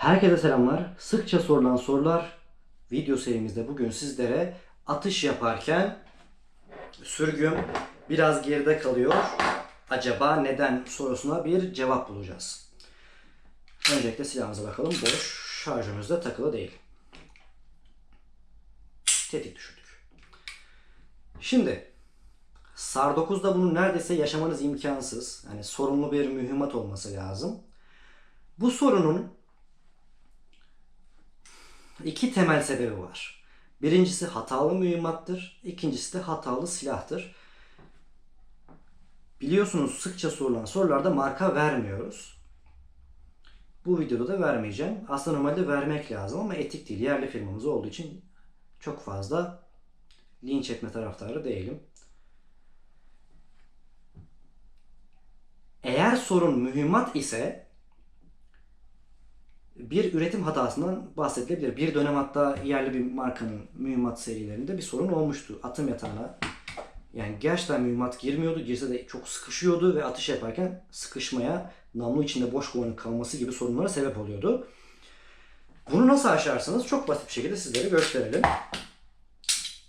Herkese selamlar. Sıkça sorulan sorular video serimizde bugün sizlere atış yaparken sürgüm biraz geride kalıyor. Acaba neden sorusuna bir cevap bulacağız. Öncelikle silahımıza bakalım. Boş. Şarjımız da takılı değil. Tetik düşürdük. Şimdi SAR 9'da bunu neredeyse yaşamanız imkansız. Yani sorunlu bir mühimmat olması lazım. Bu sorunun iki temel sebebi var. Birincisi hatalı mühimmattır. İkincisi de hatalı silahtır. Biliyorsunuz sıkça sorulan sorularda marka vermiyoruz. Bu videoda da vermeyeceğim. Aslında normalde vermek lazım ama etik değil. Yerli firmamız olduğu için çok fazla linç etme taraftarı değilim. Eğer sorun mühimmat ise bir üretim hatasından bahsedilebilir. Bir dönem hatta yerli bir markanın mühimmat serilerinde bir sorun olmuştu. Atım yatağına yani gerçekten mühimmat girmiyordu. Girse de çok sıkışıyordu ve atış yaparken sıkışmaya, namlu içinde boş kovanın kalması gibi sorunlara sebep oluyordu. Bunu nasıl aşarsınız? Çok basit bir şekilde sizlere gösterelim.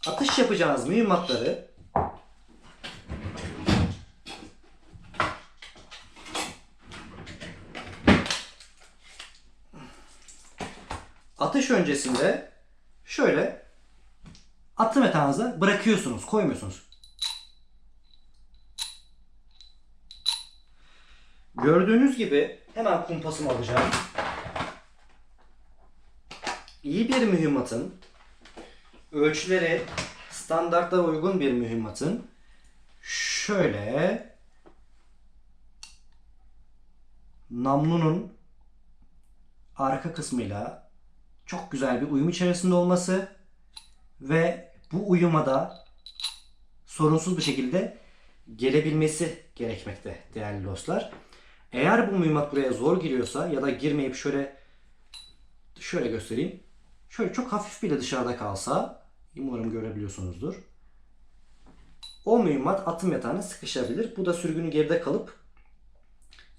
Atış yapacağınız mühimmatları atış öncesinde şöyle atım yatağınıza bırakıyorsunuz, koymuyorsunuz. Gördüğünüz gibi hemen kumpasımı alacağım. İyi bir mühimmatın ölçüleri standartlara uygun bir mühimmatın şöyle namlunun arka kısmıyla çok güzel bir uyum içerisinde olması ve bu uyumada sorunsuz bir şekilde gelebilmesi gerekmekte değerli dostlar. Eğer bu mühimmat buraya zor giriyorsa ya da girmeyip şöyle şöyle göstereyim. Şöyle çok hafif bile dışarıda kalsa umarım görebiliyorsunuzdur. O mühimmat atım yatağına sıkışabilir. Bu da sürgünün geride kalıp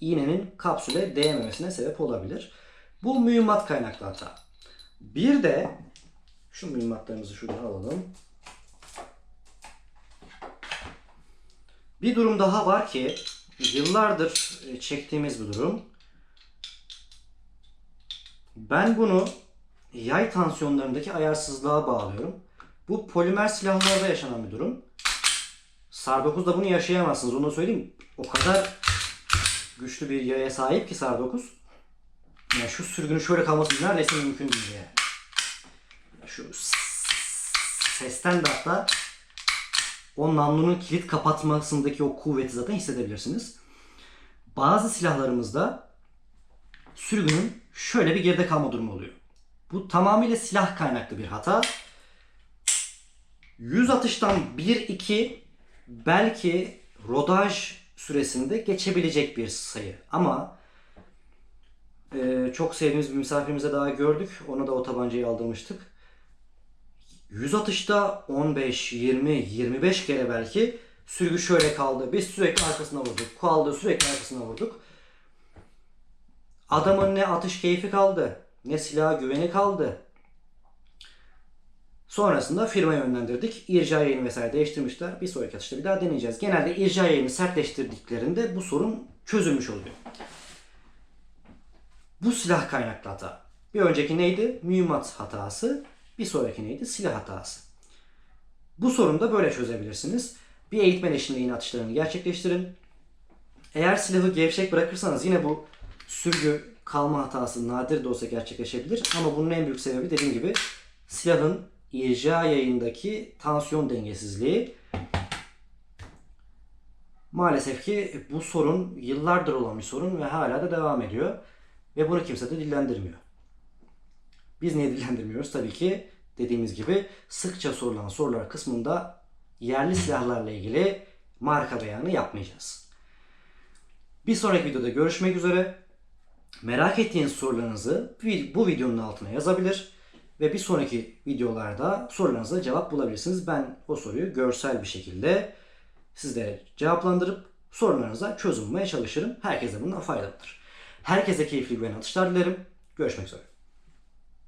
iğnenin kapsüle değmemesine sebep olabilir. Bu mühimmat kaynaklı hata. Bir de şu mühimmatlarımızı şuradan alalım. Bir durum daha var ki yıllardır e, çektiğimiz bir durum. Ben bunu yay tansiyonlarındaki ayarsızlığa bağlıyorum. Bu polimer silahlarda yaşanan bir durum. SAR 9'da bunu yaşayamazsınız. Onu söyleyeyim. O kadar güçlü bir yaya sahip ki SAR 9. Yani şu sürgünün şöyle kalması neredeyse mümkün değil yani. Şu sesten de hatta o namlunun kilit kapatmasındaki o kuvveti zaten hissedebilirsiniz. Bazı silahlarımızda sürgünün şöyle bir geride kalma durumu oluyor. Bu tamamıyla silah kaynaklı bir hata. 100 atıştan 1-2 belki rodaj süresinde geçebilecek bir sayı. Ama e, çok sevdiğimiz bir misafirimize daha gördük. Ona da o tabancayı aldırmıştık. 100 atışta 15, 20, 25 kere belki sürgü şöyle kaldı. Biz sürekli arkasına vurduk. Kaldı sürekli arkasına vurduk. Adamın ne atış keyfi kaldı, ne silah güveni kaldı. Sonrasında firmaya yönlendirdik. İrca yayını vesaire değiştirmişler. Bir sonraki atışta bir daha deneyeceğiz. Genelde irca yayını sertleştirdiklerinde bu sorun çözülmüş oluyor. Bu silah kaynaklı hata. Bir önceki neydi? Mühimmat hatası. Bir sonraki neydi? Silah hatası. Bu sorunu da böyle çözebilirsiniz. Bir eğitmen eşliğinde yine atışlarını gerçekleştirin. Eğer silahı gevşek bırakırsanız yine bu sürgü kalma hatası nadir de olsa gerçekleşebilir. Ama bunun en büyük sebebi dediğim gibi silahın irca yayındaki tansiyon dengesizliği. Maalesef ki bu sorun yıllardır olan bir sorun ve hala da devam ediyor. Ve bunu kimse de dillendirmiyor. Biz niye dillendirmiyoruz? Tabii ki dediğimiz gibi sıkça sorulan sorular kısmında yerli silahlarla ilgili marka beyanı yapmayacağız. Bir sonraki videoda görüşmek üzere. Merak ettiğiniz sorularınızı bu videonun altına yazabilir ve bir sonraki videolarda sorularınıza cevap bulabilirsiniz. Ben o soruyu görsel bir şekilde sizlere cevaplandırıp sorularınıza çözüm çalışırım. Herkese bundan faydalıdır. Herkese keyifli güven atışlar dilerim. Görüşmek üzere.